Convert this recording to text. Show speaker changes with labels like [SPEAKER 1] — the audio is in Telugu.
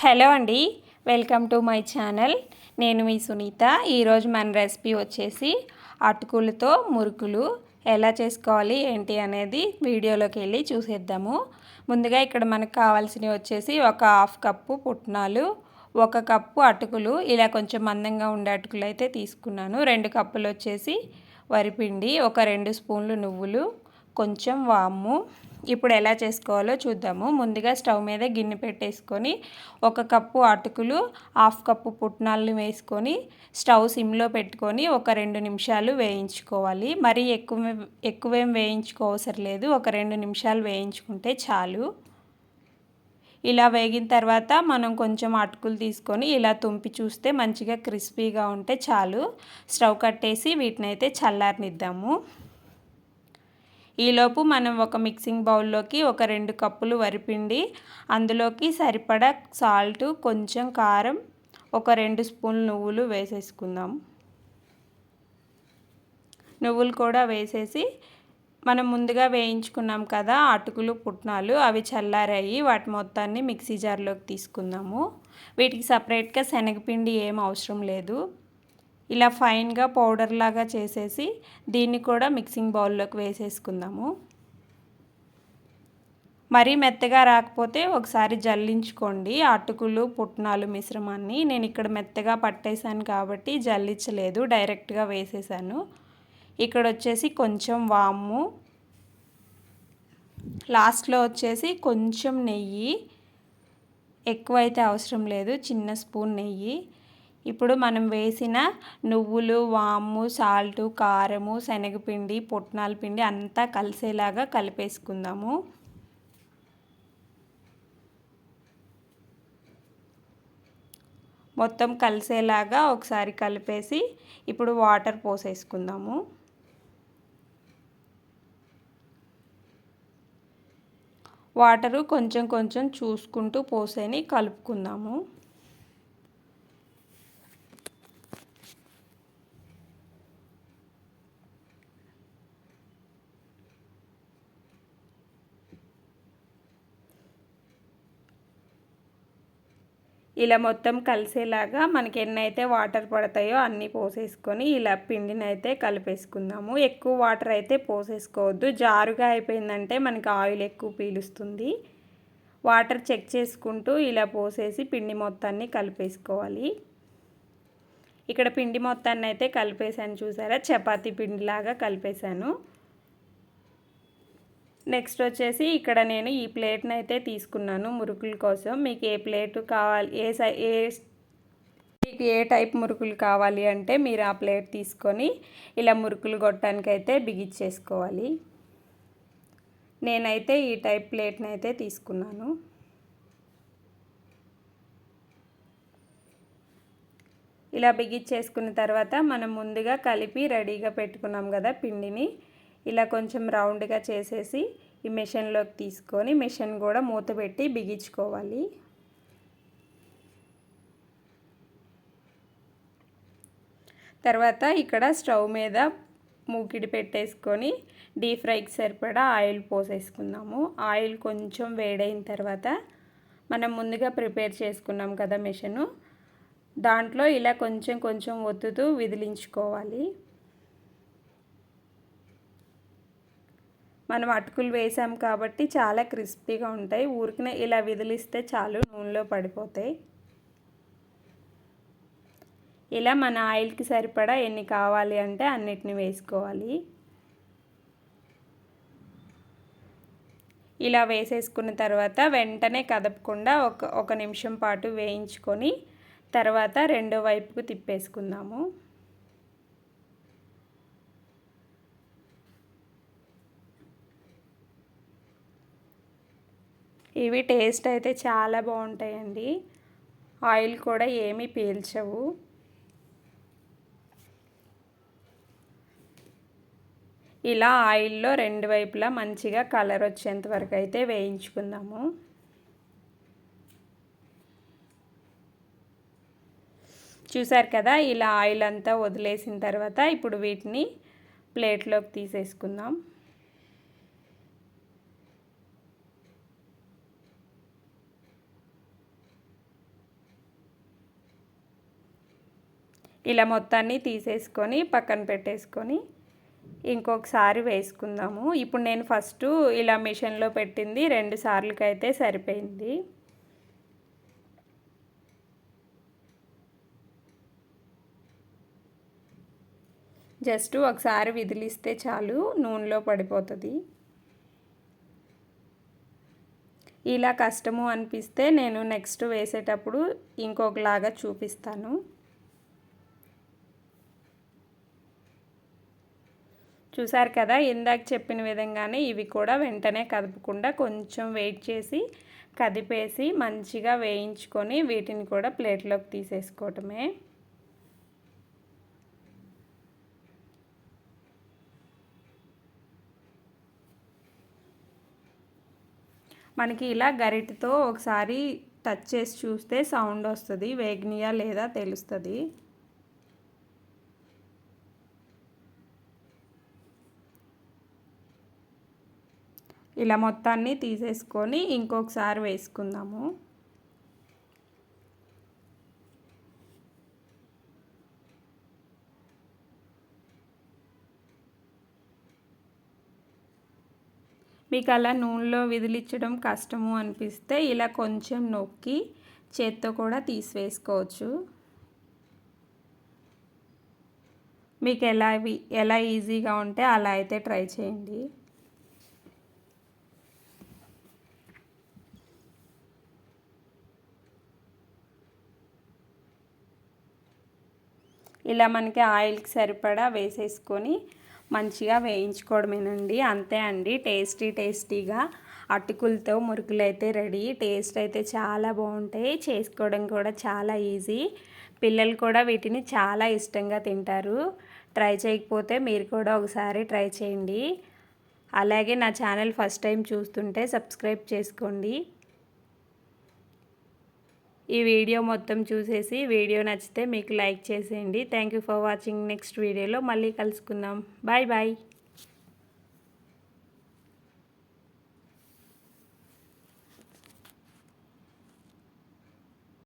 [SPEAKER 1] హలో అండి వెల్కమ్ టు మై ఛానల్. నేను మీ సునీత. ఈరోజు మన రెసిపీ వచ్చేసి అటుకులతో మురుకులు ఎలా చేసుకోవాలి ఏంటి అనేది వీడియోలోకి వెళ్ళి చూసేద్దాము. ముందుగా ఇక్కడ మనకు కావాల్సినవి వచ్చేసి ఒక హాఫ్ కప్పు పుట్నాలు ఒక కప్పు అటుకులు ఇలా కొంచెం మందంగా ఉండే అటుకులు అయితే తీసుకున్నాను. రెండు కప్పులు వచ్చేసి వరిపిండి ఒక రెండు స్పూన్లు నువ్వులు కొంచెం వాము ఇప్పుడు ఎలా చేసుకోవాలో చూద్దాము. ముందుగా స్టవ్ మీద గిన్నె పెట్టేసుకొని ఒక కప్పు అటుకులు హాఫ్ కప్పు పుట్నాలను వేసుకొని స్టవ్ సిమ్లో పెట్టుకొని ఒక రెండు నిమిషాలు వేయించుకోవాలి. మరీ ఎక్కువ ఎక్కువేం వేయించుకోవసరం లేదు. ఒక రెండు నిమిషాలు వేయించుకుంటే చాలు. ఇలా వేగిన తర్వాత మనం కొంచెం అటుకులు తీసుకొని ఇలా తుంపి చూస్తే మంచిగా క్రిస్పీగా ఉంటే చాలు. స్టవ్ కట్టేసి వీటిని అయితే చల్లారనిద్దాము. ఈలోపు మనం ఒక మిక్సింగ్ బౌల్లోకి ఒక రెండు కప్పులు వరిపిండి అందులోకి సరిపడా సాల్ట్ కొంచెం కారం ఒక రెండు స్పూన్లు నువ్వులు వేసేసుకుందాం. నువ్వులు కూడా వేసేసి మనం ముందుగా వేయించుకున్నాం కదా అటుకులు పుట్నాలు అవి చల్లారాయి వాటి మొత్తాన్ని మిక్సీ జార్లోకి తీసుకుందాము. వీటికి సపరేట్గా శనగపిండి ఏం అవసరం లేదు. ఇలా ఫైన్గా పౌడర్ లాగా చేసేసి దీన్ని కూడా మిక్సింగ్ బౌల్లోకి వేసేసుకుందాము. మరీ మెత్తగా రాకపోతే ఒకసారి జల్లించుకోండి. అటుకులు పుట్నాలు మిశ్రమాన్ని. నేను ఇక్కడ మెత్తగా పట్టేశాను కాబట్టి జల్లించలేదు డైరెక్ట్గా వేసేసాను ఇక్కడ వచ్చేసి కొంచెం వాము. లాస్ట్లో వచ్చేసి కొంచెం నెయ్యి. ఎక్కువైతే అవసరం లేదు చిన్న స్పూన్ నెయ్యి. ఇప్పుడు మనం వేసిన నువ్వులు వాము సాల్టు కారము శనగపిండి పొట్నాల పిండి అంతా కలిసేలాగా కలిపేసుకుందాము. మొత్తం కలిసేలాగా ఒకసారి కలిపేసి ఇప్పుడు వాటర్ పోసేసుకుందాము. వాటరు కొంచెం కొంచెం చూసుకుంటూ పోసేని కలుపుకుందాము. ఇలా మొత్తం కలిసేలాగా మనకి ఎన్నైతే వాటర్ పడతాయో అన్నీ పోసేసుకొని ఇలా పిండిని అయితే కలిపేసుకుందాము. ఎక్కువ వాటర్ అయితే పోసేసుకోవద్దు. జారుగా అయిపోయిందంటే మనకి ఆయిల్ ఎక్కువ పీలుస్తుంది. వాటర్ చెక్ చేసుకుంటూ ఇలా పోసేసి పిండి మొత్తాన్ని కలిపేసుకోవాలి. ఇక్కడ పిండి మొత్తాన్ని అయితే కలిపేసాను చూసారా? చపాతీ పిండిలాగా కలిపేశాను. నెక్స్ట్ వచ్చేసి ఇక్కడ నేను ఈ ప్లేట్ని అయితే తీసుకున్నాను మురుకుల కోసం. మీకు ఏ ప్లేటు కావాలి ఏ సై ఏ మీకు ఏ టైప్ మురుకులు కావాలి అంటే మీరు ఆ ప్లేట్ తీసుకొని ఇలా మురుకులు కొట్టడానికి అయితే బిగిచ్చేసుకోవాలి నేనైతే ఈ టైప్ ప్లేట్ని అయితే తీసుకున్నాను. ఇలా బిగిచ్చేసుకున్న తర్వాత మనం ముందుగా కలిపి రెడీగా పెట్టుకున్నాం కదా పిండిని. ఇలా కొంచెం రౌండ్గా చేసేసి ఈ మిషన్లోకి తీసుకొని మిషన్ కూడా మూత పెట్టి బిగించుకోవాలి. తర్వాత ఇక్కడ స్టవ్ మీద మూకిడి పెట్టేసుకొని డీప్ ఫ్రైకి సరిపడా ఆయిల్ పోసేసుకుందాము. ఆయిల్ కొంచెం వేడైన తర్వాత మనం ముందుగా ప్రిపేర్ చేసుకున్నాం కదా మిషను. దాంట్లో ఇలా కొంచెం కొంచెం ఒత్తుతూ విదిలించుకోవాలి. మనం అటుకులు వేసాం కాబట్టి చాలా క్రిస్పీగా ఉంటాయి. ఊరికనే ఇలా విదిలిస్తే చాలు నూనెలో పడిపోతాయి. ఇలా మన ఆయిల్కి సరిపడా ఎన్ని కావాలి అంటే అన్నిటిని వేసుకోవాలి. ఇలా వేసేసుకున్న తర్వాత వెంటనే కదపకుండా ఒక ఒక నిమిషం పాటు వేయించుకొని తర్వాత రెండో వైపుకు తిప్పేసుకుందాము. ఇవి టేస్ట్ అయితే చాలా బాగుంటాయండి. ఆయిల్ కూడా ఏమీ పీల్చవు. ఇలా ఆయిల్లో రెండు వైపులా మంచిగా కలర్ వచ్చేంత వరకు అయితే వేయించుకుందాము. చూసారు కదా ఇలా ఆయిల్ అంతా వదిలేసిన తర్వాత ఇప్పుడు వీటిని ప్లేట్లోకి తీసేసుకుందాం. ఇలా మొత్తాన్ని తీసేసుకొని పక్కన పెట్టేసుకొని ఇంకొకసారి వేసుకుందాము. ఇప్పుడు నేను ఫస్ట్ ఇలా మిషన్లో పెట్టింది రెండు సార్లకైతే సరిపోయింది. జస్ట్ ఒకసారి విదిలిస్తే చాలు నూనెలో పడిపోతుంది. ఇలా కష్టము అనిపిస్తే నేను నెక్స్ట్ వేసేటప్పుడు ఇంకొకలాగా చూపిస్తాను. చూసారు కదా ఇందాక చెప్పిన విధంగానే ఇవి కూడా వెంటనే కదపకుండా కొంచెం వెయిట్ చేసి కదిపేసి మంచిగా వేయించుకొని వీటిని కూడా ప్లేట్లోకి తీసేసుకోవటమే. మనకి ఇలా గరిటతో ఒకసారి టచ్ చేసి చూస్తే సౌండ్ వస్తుంది వేగ్నియా లేదా తెలుస్తుంది. ఇలా మొత్తాన్ని తీసేసుకొని ఇంకొకసారి వేసుకుందాము. మీకు అలా నూనెలో విదిలించడం కష్టము అనిపిస్తే ఇలా కొంచెం నొక్కి చేత్తో కూడా తీసివేసుకోవచ్చు. మీకు ఎలా ఎలా ఈజీగా ఉంటే అలా అయితే ట్రై చేయండి. ఇలా మనకి ఆయిల్కి సరిపడా వేసేసుకొని మంచిగా వేయించుకోవడమేనండి. అంతే అండి. టేస్టీ టేస్టీగా అటుకులతో మురుకులు అయితే రెడీ. టేస్ట్ అయితే చాలా బాగుంటాయి. చేసుకోవడం కూడా చాలా ఈజీ. పిల్లలు కూడా వీటిని చాలా ఇష్టంగా తింటారు. ట్రై చేయకపోతే మీరు కూడా ఒకసారి ట్రై చేయండి. అలాగే నా ఛానల్ ఫస్ట్ టైం చూస్తుంటే సబ్స్క్రైబ్ చేసుకోండి. ఈ వీడియో మొత్తం చూసేసి వీడియో నచ్చితే మీకు లైక్ చేసేయండి. Thank you for watching next వీడియోలో మళ్ళీ కలుసుకుందాం. Bye bye